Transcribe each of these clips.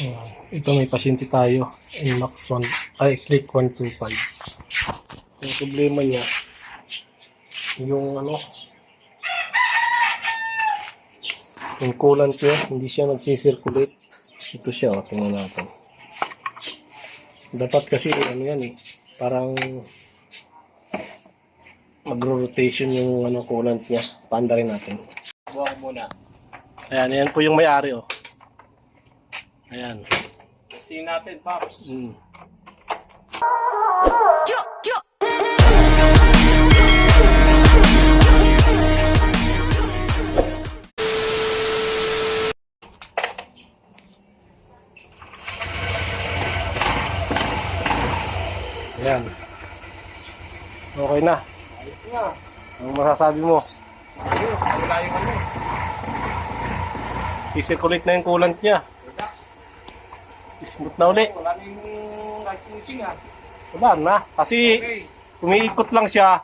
Ayan. Ito may pasyente tayo. Inmax 1, ay click 125. Yung problema niya, yung ano, yung coolant niya, hindi siya nagsisirculate. Ito siya, oh, tingnan natin. Dapat kasi ano yan eh, parang magro-rotation yung ano coolant niya. Paanda rin natin. Buka ko muna. Ayan, ayan po yung may-ari oh. Ayan. Kasi natin, Pops. Mm. Ayan. Okay na. Ayos nga. Ang masasabi mo? Ayos, wala yung ano. Sisirculate na yung coolant niya. Smooth na uli. Wala na yung ah. Wala na. Kasi umiikot lang siya.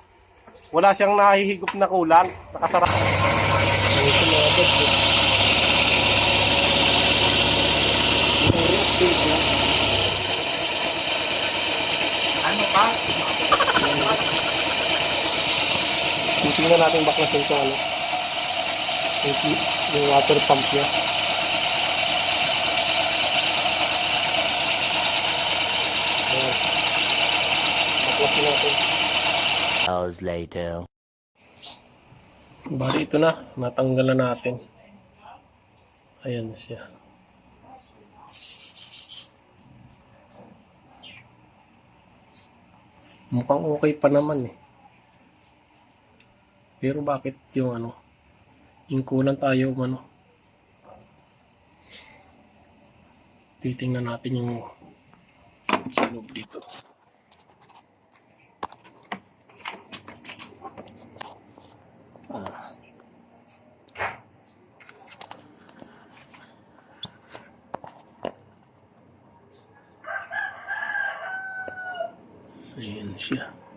Wala siyang nahihigop na kulang. Nakasara. Ito. Ano ka? Titingnan natin baklasin ito ano. Yung water pump niya. Ayan. Baklasin natin. hours later. Bali ito na. Natanggalan natin. Ayan na siya. Mukhang okay pa naman eh. Pero bakit yung ano, yung kulang tayo ano, titingnan natin yung sa loob dito. Ah. Ayan siya.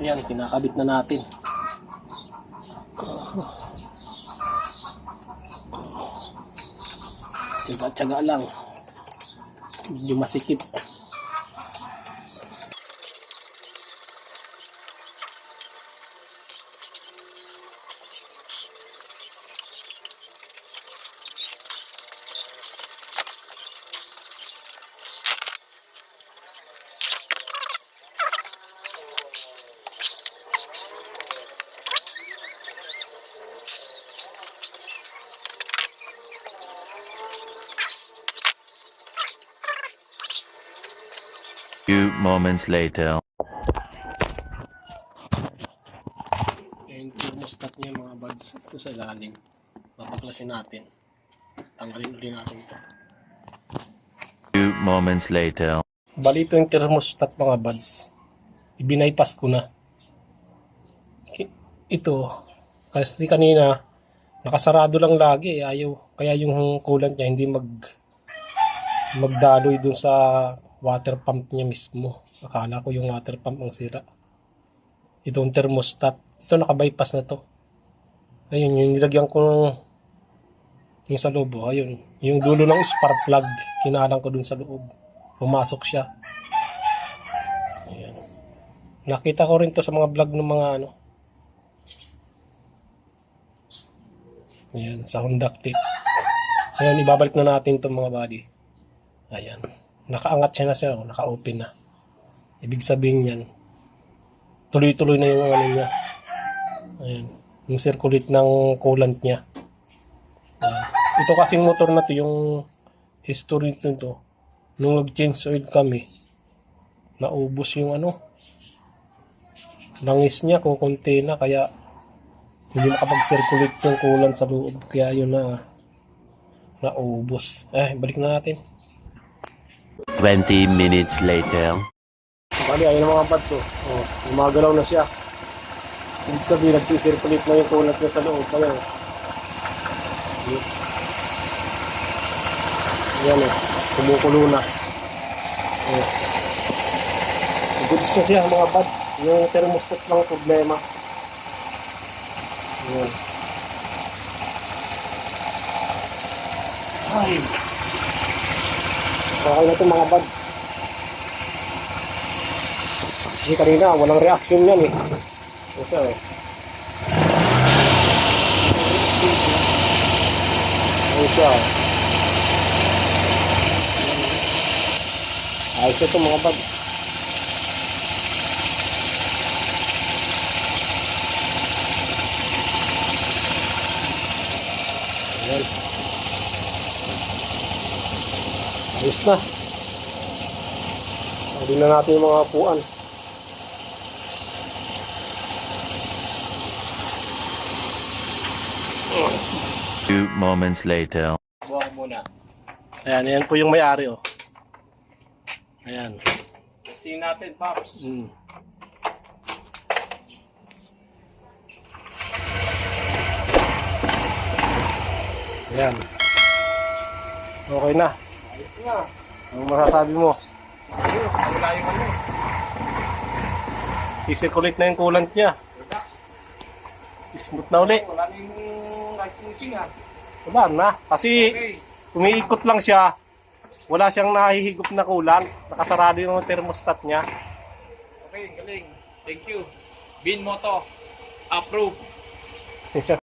Yan, kinakabit na natin. Tiyaga-tiyaga lang. Medyo masikip. Few moments later. Yung thermostat niya mga buds ito sa ilalim. Papaklasin natin. Tanggalin ulit natin ito. Few moments later. Bali ito yung thermostat mga buds. Ibinaypass ko na. Ito, kasi kanina, nakasarado lang lagi. eh. Ayaw, kaya yung coolant niya hindi mag magdaloy dun sa water pump niya mismo. Akala ko yung water pump ang sira. Itong thermostat. Ito nakabypass na to. Ayun, yung nilagyan ko ng yung sa loob. oh, Ayun. Yung dulo ng spark plug, kinalang ko dun sa loob. Pumasok siya. Ayan. Nakita ko rin to sa mga vlog ng mga ano. Ayan, sa Honda Click. Ayan, ibabalik na natin itong mga body. Ayan. Nakaangat siya na siya. oh, Naka-open na. Ibig sabihin yan, tuloy-tuloy na yung ano niya. Ayan. Yung circulate ng coolant niya. Ayan. Ito kasing motor na to, yung history nito, nung nag-change oil kami, naubos yung ano, langis niya kung konti na, kaya hindi makapag-circulate yung coolant sa loob, kaya yun na, naubos. Eh, balik na natin. 20 minutes later. Bali, ayun ang mga pads, oh. oh gumagalaw na siya. Ibig sabihin, nagsisirculate na yung coolant niya sa loob. Kaya, Yan eh. Kumukulo na. Eh. Goods na siya mga buds. Yung thermostat lang problema. Yan. Ay. Okay na ito mga buds. Kasi kanina walang reaction yan eh. Ito eh. Ito siya. Ayos ito mga buds. Ayan. Ayos na. Sabi na natin yung mga upuan. Two moments later. Buha ko muna. Ayan, ayan po yung may-ari oh. Ayan. Kasi natin, Pops. Mm. Ayan. Okay na. Ang masasabi mo? Wala yung ano. Sisirculate na yung coolant niya. Smooth na uli. Wala na yung light switching ah. Wala na. Kasi umiikot lang siya. Wala siyang nahihigop na coolant. Nakasarado yung thermostat niya. Okay, galing. Thank you. Bin Moto. Approve.